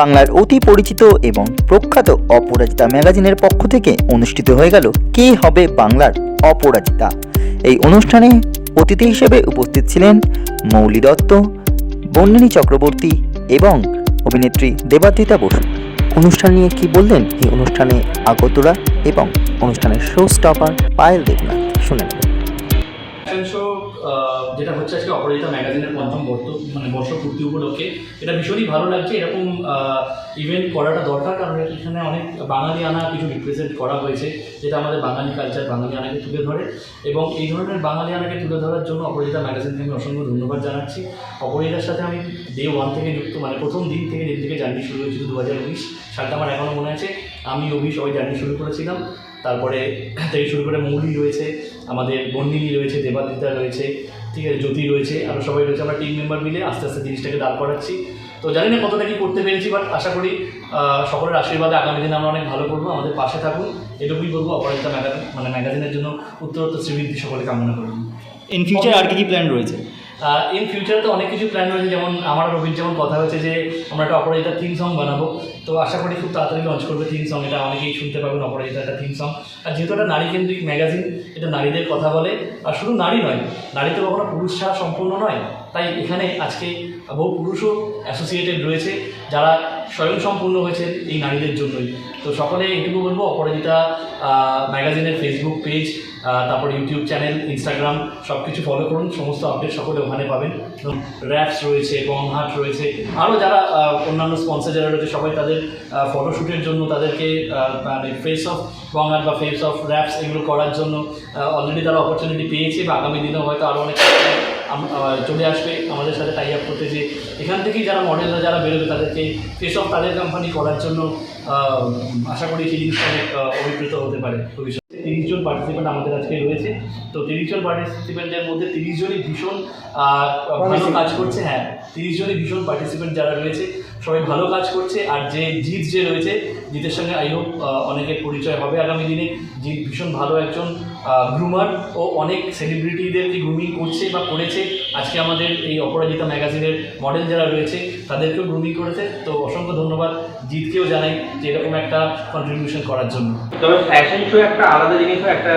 বাংলার অতি পরিচিত এবং প্রখ্যাত অপরাজিতা ম্যাগাজিনের পক্ষ থেকে অনুষ্ঠিত হয়ে গেল কে হবে বাংলার অপরাজিতা। এই অনুষ্ঠানে অতিথি হিসেবে উপস্থিত ছিলেন মৌলি দত্ত বন্দিনী চক্রবর্তী এবং অভিনেত্রী দেবাদ্রিতা বসু। অনুষ্ঠান নিয়ে কি বললেন? এই অনুষ্ঠানে আগতরা এবং অনুষ্ঠানের শো স্টপার পায়েল দেবনাথ। শুনে নেব। ফ্যাশন শো আহ, যেটা হচ্ছে আজকে অপরাজিতা ম্যাগাজিনের পঞ্চম বর্ষ মানে বর্ষপূর্তি উপলক্ষে। এটা ভীষণই ভালো লাগছে, এরকম ইভেন্ট করাটা দরকার, কারণ এখানে অনেক বাঙালি আনা কিছু রিপ্রেজেন্ট করা হয়েছে, যেটা আমাদের বাঙালি কালচার বাঙালি আনাকে তুলে ধরে। এবং এই ধরনের বাঙালি আনাকে তুলে ধরার জন্য অপরাজিতা ম্যাগাজিনকে আমি অসংখ্য ধন্যবাদ জানাচ্ছি। অপরাজিতার সাথে আমি ডে ওয়ান থেকে যুক্ত মানে প্রথম দিন থেকে যেদিন থেকে জার্নি শুরু হয়েছিল দু হাজার উনিশ, সালটা আমার এখনও মনে আছে। আমি অভি সবাই জার্নি শুরু করেছিলাম। তারপরে থেকে শুরু করে মৌলি রয়েছে, আমাদের বন্দিনী রয়েছে, দেবাদিতা রয়েছে, ঠিক আছে, জ্যোতি রয়েছে আরও সবাই রয়েছে, আমরা টিম মেম্বার মিলে আস্তে আস্তে জিনিসটাকে দাঁড় করাচ্ছি। তো জানি না কতটা কি করতে পেরেছি বাট আশা করি সকলের আশীর্বাদে আগামী দিনে আমরা অনেক ভালো করব। আমাদের পাশে থাকুন, এটুকুই বলব, অপরাজিতা ম্যাগাজিন মানে ম্যাগাজিনের জন্য উত্তরোত্তর শ্রীবৃদ্ধি সকলে কামনা করুন। ইন ফিউচার আর কি কি প্ল্যান রয়েছে? ইন ফিউচারে তো অনেক কিছু প্ল্যান রয়েছে, যেমন আমার রবির যেমন কথা হয়েছে যে, আমরা একটা অপরাজিতার থিম সং বানাবো। তো আশা করি খুব তাড়াতাড়ি লঞ্চ করবে থিম সং এটা অনেকেই শুনতে পাবেন অপরাজিতা একটা থিম সং আর যেহেতু একটা নারী কেন্দ্রিক ম্যাগাজিন এটা নারীদের কথা বলে, আর শুধু নারী নয়, নারী তো কখনো পুরুষ ছাড়া সম্পূর্ণ নয়। তাই এখানে আজকে বহু পুরুষও অ্যাসোসিয়েটেড রয়েছে, যারা স্বয়ংসম্পূর্ণ হয়েছে এই নারীদের জন্যই। তো সকলে এটুকু বলব, অপরাজিতা ম্যাগাজিনের ফেসবুক পেজ তারপর ইউটিউব চ্যানেল ইনস্টাগ্রাম সব কিছু ফলো করুন। সমস্ত আপডেট সকলে ওখানে পাবেন। র্যাপস রয়েছে বংহাট রয়েছে। আরও যারা অন্যান্য স্পন্সর যারা রয়েছে, সবাই তাদের ফটোশ্যুটের জন্য তাদেরকে মানে ফেস অফ বংহাট বা ফেস অফ র্যাপস এগুলো করার জন্য অলরেডি তারা অপরচুনিটি পেয়েছে বা আগামী দিনেও হয়তো আরও অনেক চলে আসবে আমাদের সাথে টাই আপ করতে যে এখান থেকেই যারা মডেলরা যারা বেরোবে তাদেরকে ফেস অফ তাদের কোম্পানি করার জন্য আশা করি সেই জিনিসটা অনেক অভিপ্রেত হতে পারে ভবিষ্যতে। তিরিশ জন পার্টিসিপেন্ট আমাদের আজকে রয়েছে। তো তিরিশ জন পার্টিসিপেন্টের মধ্যে তিরিশ জনই ভীষণ আহ, ভালো কাজ করছে হ্যাঁ। তিরিশ জনই ভীষণ পার্টিসিপেন্ট যারা রয়েছে সবাই ভালো কাজ করছে আর যে জিত যে রয়েছে জিতের সঙ্গে আই হোপ অনেকের পরিচয় হবে আগামী দিনে। জিৎ ভীষণ ভালো একজন গ্রুমার ও অনেক সেলিব্রিটিদের সেলিব্রিটিদেরকে গ্রুমিং করছে বা করেছে। আজকে আমাদের এই অপরাজিতা ম্যাগাজিনের মডেল যারা রয়েছে, তাদেরকেও গ্রুমিং করেছে। তো অসংখ্য ধন্যবাদ জিতকেও জানাই যে এরকম একটা কন্ট্রিবিউশন করার জন্য। তবে ফ্যাশন শো একটা আলাদা জিনিস হয়, একটা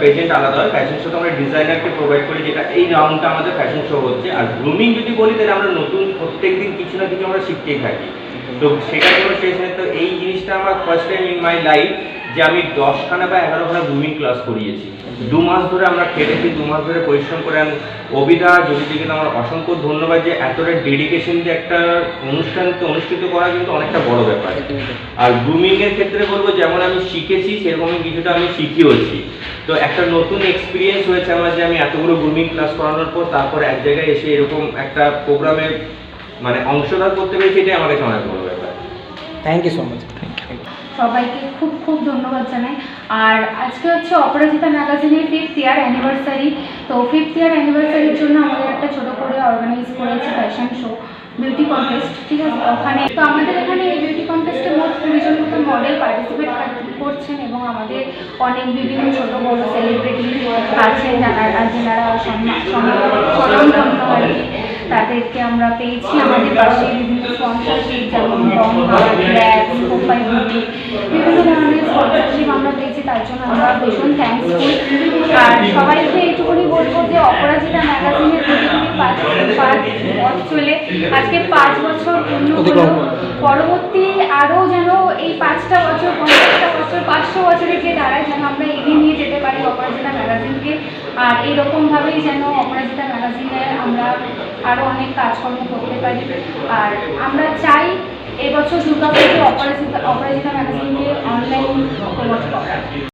পেজেন্ট আলাদা হয়। ফ্যাশন শোতে আমরা ডিজাইনারকে প্রোভাইড করি, যেটা এই রাউন্ডটা আমাদের ফ্যাশন শো হচ্ছে আর গ্রুমিং যদি বলি, তাহলে আমরা নতুন প্রত্যেক দিন কিছু না কিছু আমরা শিখতেই থাকি। তো সেটা শেষ নেই তো এই জিনিসটা আমার first time in my life যে আমি দশখানা বা এগারোখানা গ্রুমিং ক্লাস করিয়েছি। দু মাস ধরে আমরা খেটেছি, দু মাস ধরে পরিশ্রম করে আমি যদি দিকে আমার অসংখ্য ধন্যবাদ যে এতটা ডেডিকেশন দিয়ে একটা অনুষ্ঠানকে অনুষ্ঠিত করা কিন্তু অনেকটা বড় ব্যাপার। আর গ্রুমিংয়ের ক্ষেত্রে বলব, যেমন আমি শিখেছি সেরকমই কিছুটা আমি শিখিয়েছি তো একটা নতুন এক্সপিরিয়েন্স হয়েছে আমার যে আমি এতগুলো গ্রুমিং ক্লাস করানোর পর তারপর এক জায়গায় এসে এরকম একটা প্রোগ্রামে মানে অংশগ্রহণ করতে পেরেছি, এটাই আমার কাছে অনেক বড়। থ্যাংক ইউ সো মাচ সবাইকে খুব খুব ধন্যবাদ জানাই। আর আজকে হচ্ছে অপরাজিতা ম্যাগাজিনের ফিফথ ইয়ার অ্যানিভার্সারি তো ফিফথ ইয়ার অ্যানিভার্সারির জন্য আমাদের একটা ছোট করে অর্গানাইজ করেছে ফ্যাশন শো বিউটি কন্টেস্ট ঠিক আছে? ওখানে তো আমাদের এখানে এই বিউটি কন্টেস্টে মোট কুড়ি জন মতো মডেল পার্টিসিপেট করছেন এবং আমাদের অনেক বিভিন্ন ছোট বড় সেলিব্রিটি আছেন যারা যারা সম্মান কি তাদেরকে আমরা পেয়েছি আমাদের পাশে বিভিন্ন স্পন্সরশিপ যেমন বিভিন্ন ধরনের স্পন্সরশিপ আমরা পেয়েছি তার জন্য আমরা ভীষণ থ্যাঙ্কসফুল আর সবাইকে এইটুকুনি বলব যে অপরাজিতা ম্যাগাজিনের প্রতিদিনই পাঁচ পথ চলে। আজকে পাঁচ বছর পূর্ণ হলো। পরবর্তী আরও যেন এই পাঁচটা বছর পঞ্চাশটা বছর পাঁচশো বছরে গিয়ে দাঁড়ায় যেন আমরা এগিয়ে নিয়ে যেতে পারি অপরাজিতা ম্যাগাজিনকে। আর এইরকমভাবেই যেন অপরাজিতা ম্যাগাজিনে আমরা আরও অনেক কাজকর্ম করতে পারি। আর আমরা চাই এবছর দুর্গাপুজো অপরাজিতা অপরাজিতা ম্যাগাজিনকে অনলাইন প্রমোট করা